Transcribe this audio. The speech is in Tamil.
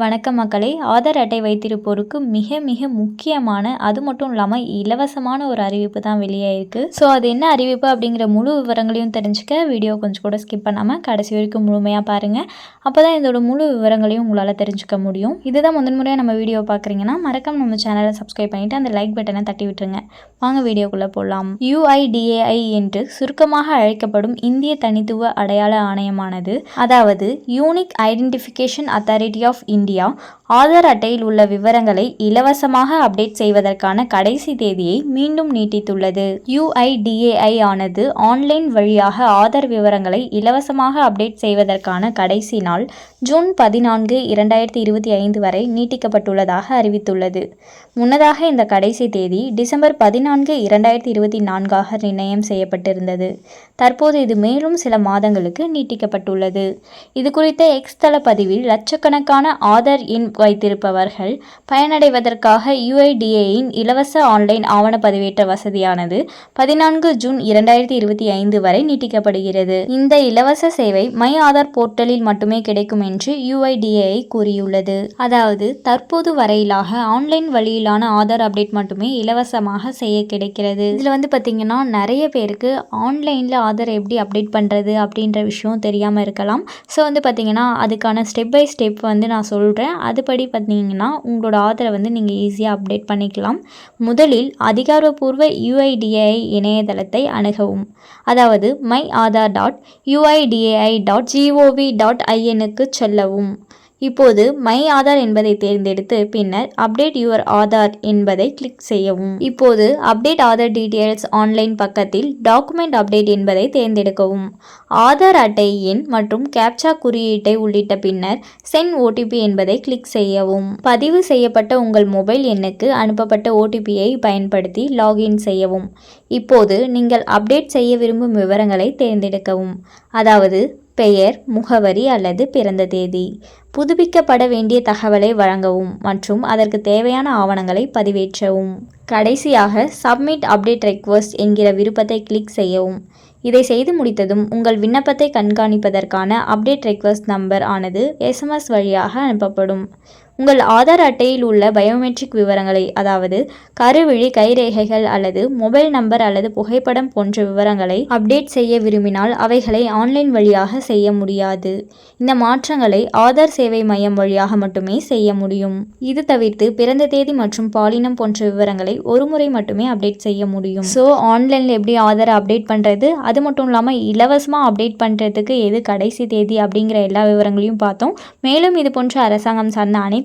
வணக்க மக்களே. ஆதார் அட்டை வைத்திருப்போருக்கு மிக மிக முக்கியமான அது மட்டும் இல்லாமல் இலவசமான ஒரு அறிவிப்பு தான் வெளியாயிருக்கு. ஸோ அது என்ன அறிவிப்பு அப்படிங்கிற முழு விவரங்களையும் தெரிஞ்சுக்க வீடியோ கொஞ்சம் கூட ஸ்கிப் பண்ணாமல் கடைசி வரைக்கும் முழுமையாக பாருங்கள் அப்போ தான் இதோட முழு விவரங்களையும் உங்களால் தெரிஞ்சுக்க முடியும். இதுதான் முதன் முறையாக நம்ம வீடியோ பார்க்குறீங்கன்னா மறக்காம நம்ம சேனலை சப்ஸ்கிரைப் பண்ணிவிட்டு அந்த லைக் பட்டனை தட்டி விட்டுருங்க. வாங்க வீடியோக்குள்ளே போடலாம் யுஐடிஏஐ என்று சுருக்கமாக அழைக்கப்படும் இந்திய தனித்துவ அடையாள ஆணையமானது. அதாவது unique identification authority of India Aadhaar அட்டையில் உள்ள விவரங்களை இலவசமாக அப்டேட் செய்வதற்கான கடைசி தேதியை மீண்டும் நீட்டித்துள்ளது. யுஐடிஏஐ ஆனது ஆன்லைன் வழியாக ஆதார் விவரங்களை இலவசமாக அப்டேட் செய்வதற்கான கடைசி நாள் ஜூன் பதினான்கு இரண்டாயிரத்தி இருபத்தி ஐந்து வரை நீட்டிக்கப்பட்டுள்ளதாக அறிவித்துள்ளது. முன்னதாக இந்த கடைசி தேதி டிசம்பர் பதினான்கு இரண்டாயிரத்தி இருபத்தி நான்காக நிர்ணயம் செய்யப்பட்டிருந்தது. தற்போது இது மேலும் சில மாதங்களுக்கு நீட்டிக்கப்பட்டுள்ளது. இது குறித்த எக்ஸ் தள பதிவில் லட்சக்கணக்கான ஆதார் எண் வைத்திருப்பவர்கள் பயனடைவதற்காக யுஐடிஏயின் இலவச ஆன்லைன் ஆவண பதிவேற்ற வசதியானது பதினான்கு ஜூன் இரண்டாயிரத்தி இருபத்தி ஐந்து வரை நீட்டிக்கப்படுகிறது. இந்த இலவச சேவை மை ஆதார் போர்ட்டலில் மட்டுமே கிடைக்கும் என்று யுஐடிஏஐ கூறியுள்ளது. அதாவது தற்போது வரையிலாக ஆன்லைன் வழியிலான ஆதார் அப்டேட் மட்டுமே இலவசமாக செய்ய கிடைக்கிறது. இதில் வந்து பார்த்தீங்கன்னா நிறைய பேருக்கு ஆன்லைனில் ஆதார் எப்படி அப்டேட் பண்ணுறது அப்படின்ற விஷயம் தெரியாமல் இருக்கலாம். ஸோ வந்து பார்த்தீங்கன்னா அதுக்கான ஸ்டெப் பை ஸ்டெப் வந்து நான் சொல்கிறேன் அதுபடி பார்த்தீங்கன்னா உங்களோட ஆதரை வந்து நீங்கள் ஈஸியாக அப்டேட் பண்ணிக்கலாம். முதலில் அதிகாரப்பூர்வ யுஐடிஏஐ இணையதளத்தை அணுகவும். அதாவது my Aadhaar dot UIDAI dot G O V dot ஐஎனுக்கு செல்லவும். இப்போது மை ஆதார் என்பதை தேர்ந்தெடுத்து பின்னர் அப்டேட் யுவர் ஆதார் என்பதை கிளிக் செய்யவும். இப்போது அப்டேட் ஆதார் டீட்டெயில்ஸ் ஆன்லைன் பக்கத்தில் டாக்குமெண்ட் அப்டேட் என்பதை தேர்ந்தெடுக்கவும். ஆதார் அட்டை எண் மற்றும் கேப்சா குறியீட்டை உள்ளிட்ட பின்னர் சென் ஓடிபி என்பதை கிளிக் செய்யவும். பதிவு செய்யப்பட்ட உங்கள் மொபைல் எண்ணுக்கு அனுப்பப்பட்ட ஓடிபியை பயன்படுத்தி லாகின் செய்யவும். இப்போது நீங்கள் அப்டேட் செய்ய விரும்பும் விவரங்களை தேர்ந்தெடுக்கவும். அதாவது பெயர் முகவரி அல்லது பிறந்த தேதி. புதுப்பிக்கப்பட வேண்டிய தகவலை வழங்கவும் மற்றும் அதற்கு தேவையான ஆவணங்களை பதிவேற்றவும். கடைசியாக சப்மிட் அப்டேட் ரெக்வஸ்ட் என்கிற விருப்பத்தை கிளிக் செய்யவும். இதை செய்து முடித்ததும் உங்கள் விண்ணப்பத்தை கண்காணிப்பதற்கான அப்டேட் ரெக்வஸ்ட் நம்பர் ஆனது எஸ்எம்எஸ் வழியாக அனுப்பப்படும். உங்கள் ஆதார் அட்டையில் உள்ள பயோமெட்ரிக் விவரங்களை அதாவது கருவிழி கைரேகைகள் அல்லது மொபைல் நம்பர் அல்லது புகைப்படம் போன்ற விவரங்களை அப்டேட் செய்ய விரும்பினால் அவைகளை ஆன்லைன் வழியாக செய்ய முடியாது. இந்த மாற்றங்களை ஆதார் சேவை மையம் வழியாக மட்டுமே செய்ய முடியும். இது தவிர்த்து பிறந்த தேதி மற்றும் பாலினம் போன்ற விவரங்களை ஒரு முறை மட்டுமே அப்டேட் செய்ய முடியும். ஸோ ஆன்லைனில் எப்படி ஆதார் அப்டேட் பண்ணுறது அது மட்டும் இல்லாமல் இலவசமாக அப்டேட் பண்ணுறதுக்கு எது கடைசி தேதி அப்படிங்கிற எல்லா விவரங்களையும் பார்த்தோம். மேலும் இது போன்ற அரசாங்கம் சார்ந்த அனைத்து